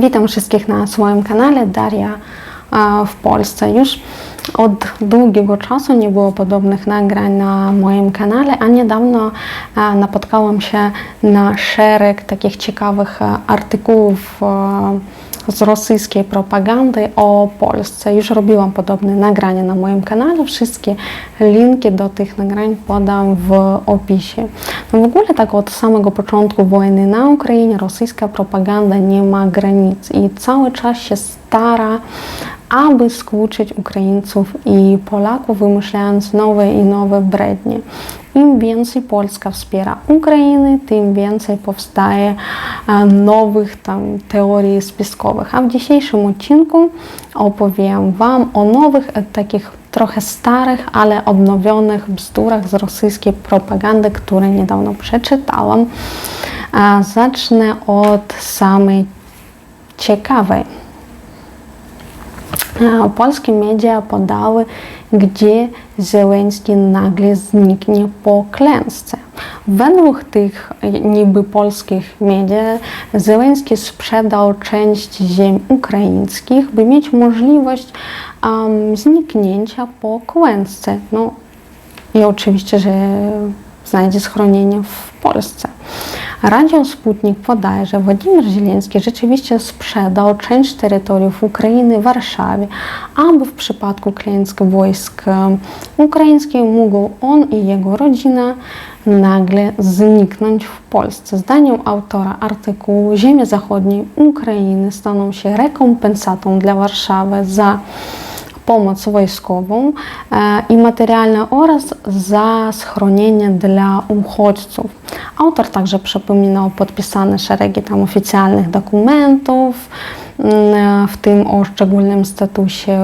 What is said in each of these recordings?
Witam wszystkich na swoim kanale Daria w Polsce. Już od długiego czasu nie było podobnych nagrań na moim kanale, a niedawno napotkałam się na szereg takich ciekawych artykułów z rosyjskiej propagandy o Polsce. Już robiłam podobne nagrania na moim kanale. Wszystkie linki do tych nagrań podam w opisie. No w ogóle tak od samego początku wojny na Ukrainie rosyjska propaganda nie ma granic i cały czas się stara aby skłócić Ukraińców i Polaków, wymyślając nowe i nowe brednie. Im więcej Polska wspiera Ukrainę, tym więcej powstaje nowych tam teorii spiskowych. A w dzisiejszym odcinku opowiem Wam o nowych, takich trochę starych, ale odnowionych bzdurach z rosyjskiej propagandy, które niedawno przeczytałam. Zacznę od samej ciekawej polskie media podały, gdzie Zełenski nagle zniknie po klęsce. Według tych niby polskich media Zełenski sprzedał część ziem ukraińskich, by mieć możliwość um, zniknięcia po klęsce. No i oczywiście, że znajdzie schronienie w Polsce. Radio Sputnik podaje, że Władimir Zieleński rzeczywiście sprzedał część terytoriów Ukrainy Warszawie, aby w przypadku klęski wojsk ukraińskich mógł on i jego rodzina nagle zniknąć w Polsce. Zdaniem autora artykułu ziemie zachodniej Ukrainy staną się rekompensatą dla Warszawy za pomoc wojskową i materialną oraz za schronienie dla uchodźców. Autor także przypominał podpisane szeregi tam oficjalnych dokumentów, w tym o szczególnym statusie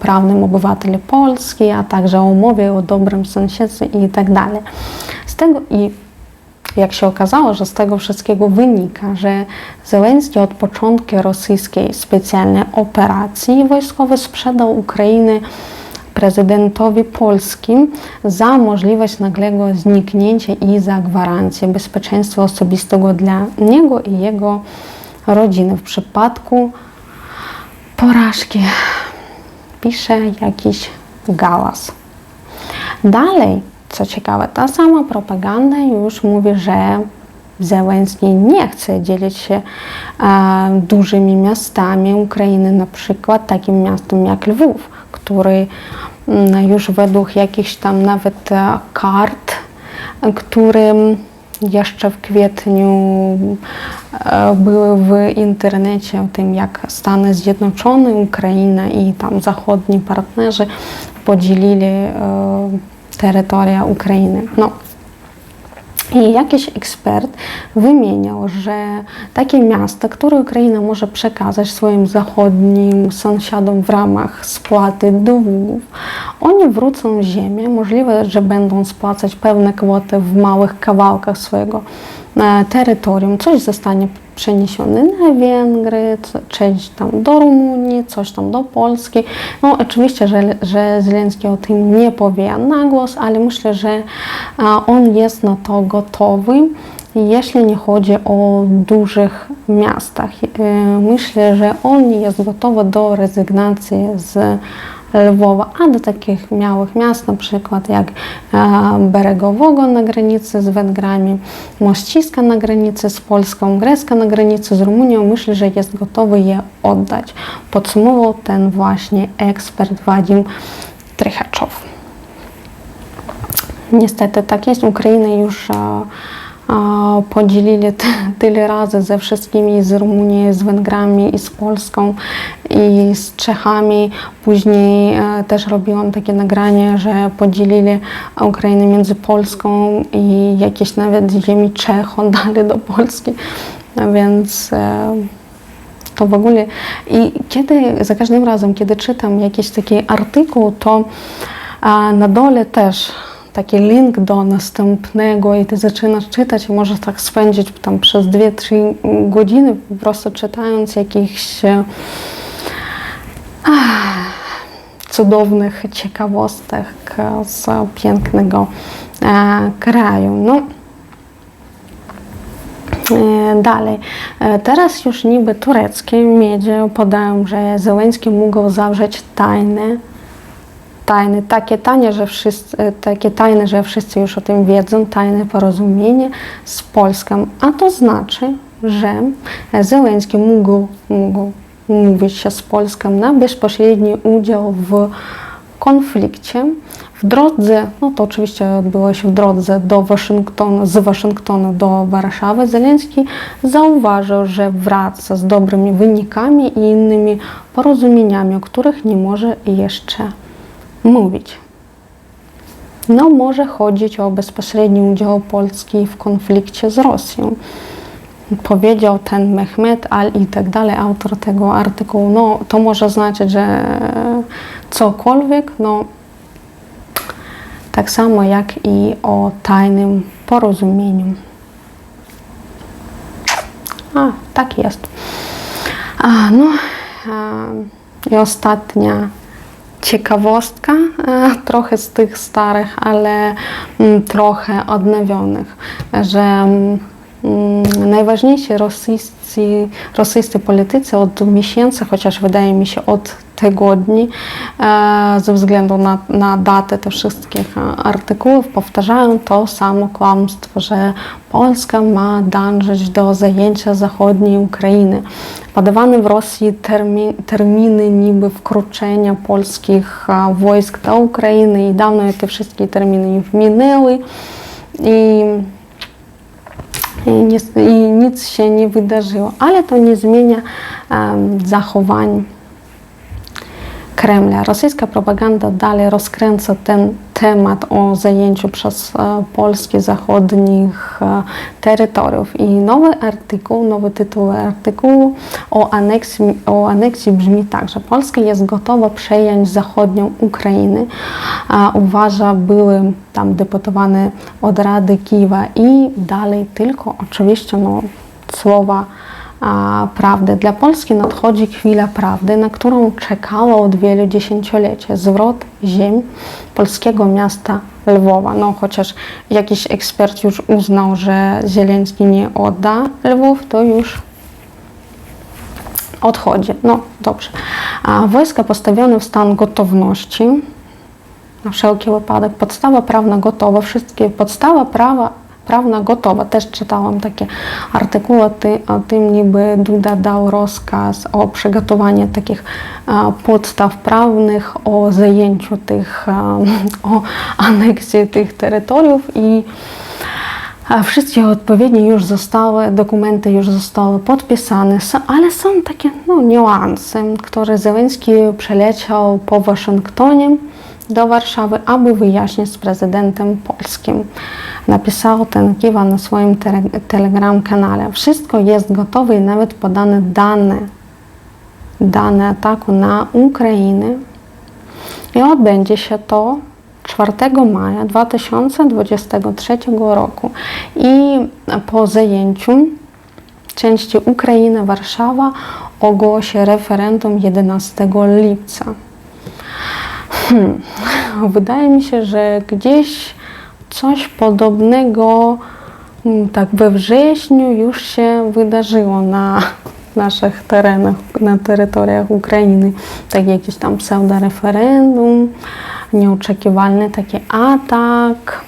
prawnym obywateli Polski, a także o umowie o dobrym sąsiedztwie i tak dalej. Z tego i jak się okazało, że z tego wszystkiego wynika, że Zełenski od początku rosyjskiej specjalnej operacji wojskowej sprzedał Ukrainę prezydentowi polskim za możliwość nagłego zniknięcia i za gwarancję bezpieczeństwa osobistego dla niego i jego rodziny w przypadku porażki. Pisze jakiś gałas. Dalej co ciekawe, ta sama propaganda już mówi, że Zełenski nie chce dzielić się e, dużymi miastami Ukrainy, na przykład takim miastem jak Lwów, który m, już według jakichś tam nawet e, kart, które jeszcze w kwietniu e, były w internecie o tym, jak Stany Zjednoczone, Ukraina i tam zachodni partnerzy podzielili e, terytoria Ukrainy. No. I jakiś ekspert wymieniał, że takie miasta, które Ukraina może przekazać swoim zachodnim sąsiadom w ramach spłaty długów, oni wrócą ziemię, możliwe, że będą spłacać pewne kwoty w małych kawałkach swojego terytorium, coś zostanie przeniesiony na Węgry, część tam do Rumunii, coś tam do Polski. No oczywiście, że, że Zelenski o tym nie powie na głos, ale myślę, że on jest na to gotowy jeśli nie chodzi o dużych miastach. E, myślę, że on jest gotowy do rezygnacji z Lwowa, a do takich małych miast, na przykład jak Beregowego na granicy z Węgrami, Mościska na granicy z Polską, Greska na granicy z Rumunią, myślę, że jest gotowy je oddać. Podsumował ten właśnie ekspert Wadim Trychaczow. Niestety tak jest, Ukraina już podzielili tyle razy ze wszystkimi, z Rumunią, z Węgrami i z Polską i z Czechami. Później e, też robiłam takie nagranie, że podzielili Ukrainę między Polską i jakieś nawet ziemi Czech oddali do Polski. No więc e, to w ogóle i kiedy za każdym razem, kiedy czytam jakiś taki artykuł, to na dole też taki link do następnego i ty zaczynasz czytać i możesz tak spędzić tam przez 2-3 godziny po prostu czytając jakichś ach, cudownych ciekawostek z pięknego e, kraju. No, E, Dalej, E, teraz już niby tureckie media podają, że Zełenski mógł zawrzeć tajne, tajne, takie tajne, że wszyscy, e, takie tajne, że wszyscy już o tym wiedzą, tajne porozumienie z Polską. A to znaczy, że Zełenski mógł, mógł umówić się z Polską na bezpośredni udział w konflikcie. W drodze, no to oczywiście odbyło się w drodze do Waszyngtonu, z Waszyngtonu do Warszawy, Zelenski zauważył, że wraca z dobrymi wynikami i innymi porozumieniami, o których nie może jeszcze mówić. No, może chodzić o bezpośredni udział Polski w konflikcie z Rosją. Powiedział ten Mehmet Al i tak dalej, autor tego artykułu. No, to może znaczyć, że cokolwiek, no, tak samo jak i o tajnym porozumieniu. A, tak jest. A, no, a, i ostatnia ciekawostka, e, trochę z tych starych, ale mm, trochę odnowionych, że mm, najważniejsi rosyjscy, rosyjscy politycy od miesięcy, chociaż wydaje mi się od tygodni, e, ze względu na, na datę tych wszystkich e, artykułów, powtarzają to samo kłamstwo, że Polska ma dążyć do zajęcia zachodniej Ukrainy. Podawane w Rosji termi, terminy niby wkroczenia polskich e, wojsk do Ukrainy i dawno te wszystkie terminy już minęły. I i, nie, i nic się nie wydarzyło, ale to nie zmienia um, zachowań Kremla. Rosyjska propaganda dalej rozkręca ten temat o zajęciu przez e, Polskę zachodnich e, terytoriów. I nowy artykuł, nowy tytuł artykułu o aneksji, o aneksji brzmi tak, że Polska jest gotowa przejąć zachodnią Ukrainę, uważa były tam deputowany od Rady Kijewa i dalej tylko oczywiście no, słowa prawdy. Dla Polski nadchodzi chwila prawdy, na którą czekała od wielu dziesięcioleci. Zwrot ziem polskiego miasta Lwowa. No chociaż jakiś ekspert już uznał, że Zieleński nie odda Lwów, to już odchodzi. No dobrze. A wojska postawione w stan gotowności na wszelki wypadek. Podstawa prawna gotowa. Wszystkie podstawa prawa prawna gotowa. Też czytałam takie artykuły o, ty, o tym, niby Duda dał rozkaz o przygotowaniu takich a, podstaw prawnych, o zajęciu tych, a, o aneksji tych terytoriów i a wszystkie odpowiednie już zostały, dokumenty już zostały podpisane, ale są takie no, niuanse, które Zełenski przeleciał po Waszyngtonie do Warszawy, aby wyjaśnić z prezydentem polskim. Napisał ten Kiwa na swoim telegram-kanale. Wszystko jest gotowe i nawet podane dane, dane ataku na Ukrainę. I odbędzie się to 4 maja 2023 roku. I po zajęciu części Ukraina-Warszawa ogłosi referendum 11 lipca. Hmm. Wydaje mi się, że gdzieś coś podobnego mm, tak we wrześniu już się wydarzyło na naszych terenach, na terytoriach Ukrainy. Tak jakieś tam pseudo-referendum, nieoczekiwalny taki atak.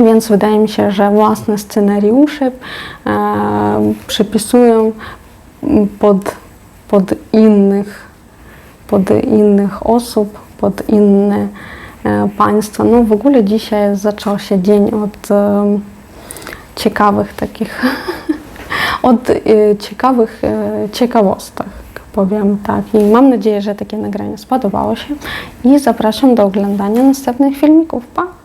Więc wydaje mi się, że własne scenariusze e, przypisują pod, pod innych pod innych osób, pod inne e, państwa. No w ogóle dzisiaj zaczął się dzień od e, ciekawych takich, od e, ciekawych ciekawostek, powiem tak. I mam nadzieję, że takie nagranie spodobało się i zapraszam do oglądania następnych filmików. Pa!